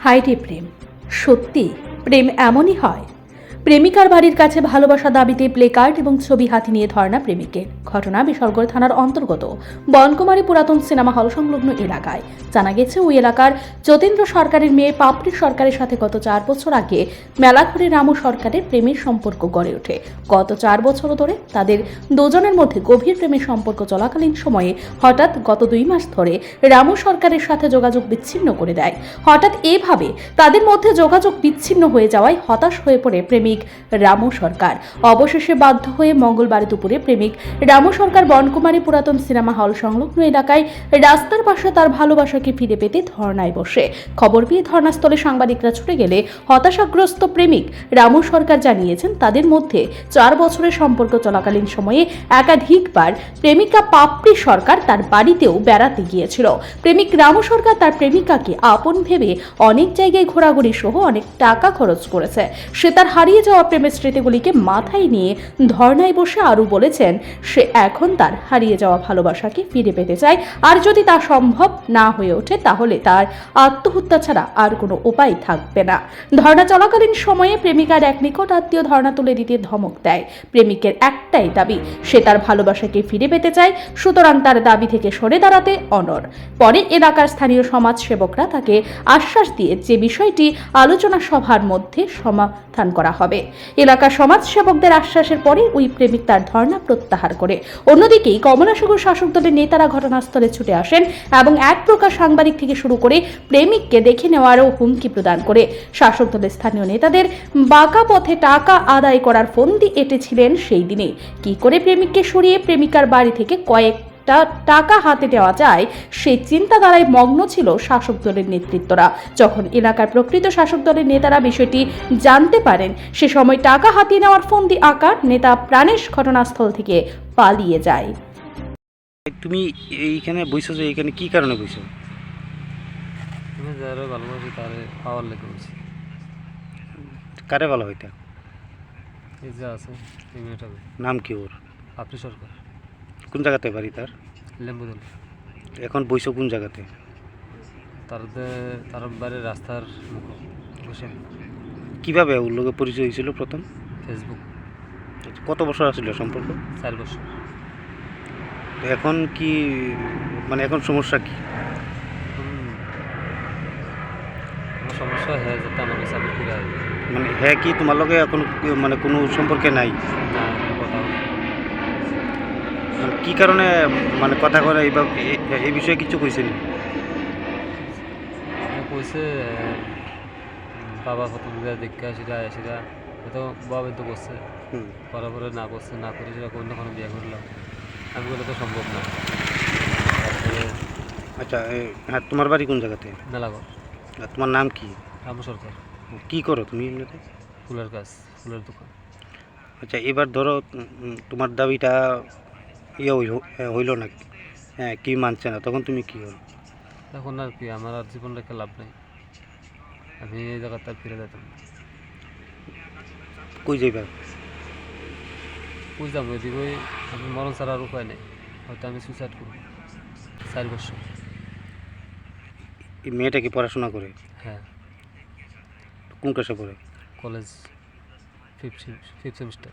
হাইরে প্রেম সত্যি প্রেম এমনই হয় প্রেমিকার বাড়ির কাছে ভালোবাসা দাবিতে প্লেকার্ড এবং ছবি হাতি নিয়ে ধর্ণা প্রেমিকের ঘটনা বিশালগড় থানার অন্তর্গত বনকুমারী পুরাতন সিনেমা হল সংলগ্ন এলাকায়। জানা গেছে, ওই এলাকার যতীন্দ্র সরকারের মেয়ে পাপড়ি সরকারের সাথে গত চার বছর আগে মেলাঘরে রামু সরকারের প্রেমের সম্পর্ক গড়ে ওঠে। গত চার বছর ধরে তাদের দুজনের মধ্যে গভীর প্রেমের সম্পর্ক চলাকালীন সময়ে হঠাৎ গত দুই মাস ধরে রামু সরকারের সাথে যোগাযোগ বিচ্ছিন্ন করে দেয়। হঠাৎ এভাবে তাদের মধ্যে যোগাযোগ বিচ্ছিন্ন হয়ে যাওয়ায় হতাশ হয়ে পড়ে প্রেমিক। রামু সরকার। অবশেষে বাধ্য হয়ে মঙ্গলবার দুপুরে প্রেমিক রামু সরকার বনকুমারী পুরাতন সিনেমা হল সংলগ্ন এলাকায় রাস্তার পাশে তার ভালোবাসাকে ফিরে পেতে ধর্নায় বসে। খবর পেয়ে ধর্নাস্থলে সাংবাদিকরা ছুটে গেলে হতাশাগ্রস্ত প্রেমিক রামু সরকার জানিয়েছেন, তাদের মধ্যে চার বছরের সম্পর্ক চলাকালীন সময়ে একাধিকবার প্রেমিকা পাপড়ি সরকার তার বাড়িতেও বেড়াতে গিয়েছিল। প্রেমিক রামু সরকার তার প্রেমিকাকে আপন ভেবে অনেক জায়গায় ঘোরাঘুরি সহ অনেক টাকা খরচ করেছে। সে তার হারিয়ে যাওয়া প্রেমের স্মৃতিগুলিকে মাথায় নিয়ে ধর্নায় বসে আরও বলেছেন, সে এখন তার হারিয়ে যাওয়া ভালোবাসাকে ফিরে পেতে চায়। আর যদি তা সম্ভব না হয়ে ওঠে, তাহলে তার আত্মহত্যা ছাড়া আর কোনো উপায় থাকবে না। ধর্ণা চলাকালীন সময়ে প্রেমিকার এক নিকট আত্মীয় ধর্ণা তুলে দিতে ধমক দেয়। প্রেমিকের একটাই দাবি, সে তার ভালোবাসাকে ফিরে পেতে চায়, সুতরাং তার দাবি থেকে সরে দাঁড়াতে অনর পরে এলাকার স্থানীয় সমাজসেবকরা তাকে আশ্বাস দিয়ে যে বিষয়টি আলোচনা সভার মধ্যে সমাধান করা হবে। এলাকার সমাজসেবকদের আশ্বাসের পরে ওই প্রেমিক তার ধর্ণা প্রত্যাহার করে। অন্যদিকে কমলাসাগর শাসক দলের নেতারা ঘটনাস্থলে ছুটে আসেন এবং এক প্রকার সাংবাদিক থেকে শুরু করে প্রেমিককে দেখে নেওয়ারও হুমকি প্রদান করে। শাসক দলের স্থানীয় নেতাদের বাঁকা পথে টাকা আদায় করার ফন্দি এঁটেছিলেন সেই দিনে। কি করে প্রেমিককে সরিয়ে প্রেমিকার বাড়ি থেকে কয়েক টাকা হাতে দেওয়া যায় সেই চিন্তাধারায় মগ্ন ছিল শাসক দলের নেতৃত্বরা। যখন এলাকার প্রকৃত শাসক দলের নেতারা বিষয়টি জানতে পারেন সে সময় টাকা হাতিয়ে নেওয়ার ফন্দি আকার নেতা প্রাণেশ ঘটনাস্থল থেকে পালিয়ে যায়। তুমি এইখানে বইছো যে এখানে কি কারণে বইছো? আমি যারা ভালোবাসি তারে পাওয়ার লেগে বলছি। কারে ভালো হইতা? এই যে আছে নাম কি ওর? আপনি সরকার। কোন জায়গাতে বাড়ি তার? লেম্বু দল এখন বইছো কোন জায়গাতে? তার তার বাড়ির রাস্তার বসে। কীভাবে ওর লোকে পরিচয় হয়েছিল প্রথম? ফেসবুক কত বছর আসছিল সম্পর্ক? চার বছর। তো এখন কি মানে এখন সমস্যা কি? সমস্যা হয়ে যাতে আমার আসবে মানে হ্যাঁ কি তোমার লগে এখন মানে কোনো সম্পর্কে নাই? না কোনো কথা হবে না। মানে কি কারণে মানে কথা করে এই বিষয়ে কিছু কইছে নি ও কইছে বাবা প্রথম বিয়ে দেখে সেটা সেটা হয়তো বাবা তো করছে। হুম। করার পরে না করছে না করে সেটা অন্য কোনো বিয়ে করলাম আমি বলে তো সম্ভব না। আচ্ছা হ্যাঁ তোমার বাড়ি কোন জায়গাতে? মেলাঘর। আর তোমার নাম কি? রাম সরকার। কি করো তুমি এমনিতে ফুলের গাছ ফুলের দোকান। আচ্ছা এবার ধরো তোমার দাবিটা ইয়ে হইল হ্যাঁ, হইল না হ্যাঁ কি মানছে না? তখন তুমি কি করো এখন আর কি আমার আর জীবন রেখে লাভ নেই। আমি এই জায়গাতে আর ফিরে যেতাম কই যাইবা? বুঝলাম ওইদিকে ওই আমি মরণ ছাড়া আর উপায় নেই। হয়তো আমি সুইসাইড করব। চার বছর। এই মেয়েটা কি পড়াশোনা করে? হ্যাঁ। কোন ক্লাসে পড়ে? কলেজ ফিফথ ফিফথ সেমিস্টার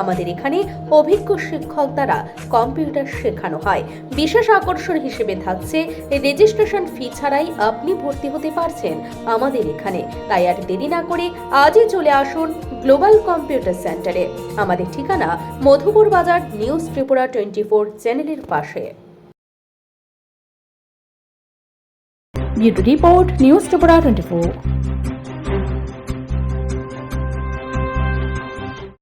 আমাদের এখানে অভিজ্ঞ শিক্ষক দ্বারা কম্পিউটার শেখানো হয়। বিশেষ আকর্ষণ হিসেবে থাকছে রেজিস্ট্রেশন ফি ছাড়াই আপনি ভর্তি হতে পারছেন আমাদের এখানে। তাই আর দেরি না করে আজই চলে আসুন গ্লোবাল কম্পিউটার সেন্টারে আমাদের ঠিকানা মধুপুর বাজার নিউজ ত্রিপুরা টোয়েন্টি ফোর চ্যানেলের পাশে। News Tripura twenty four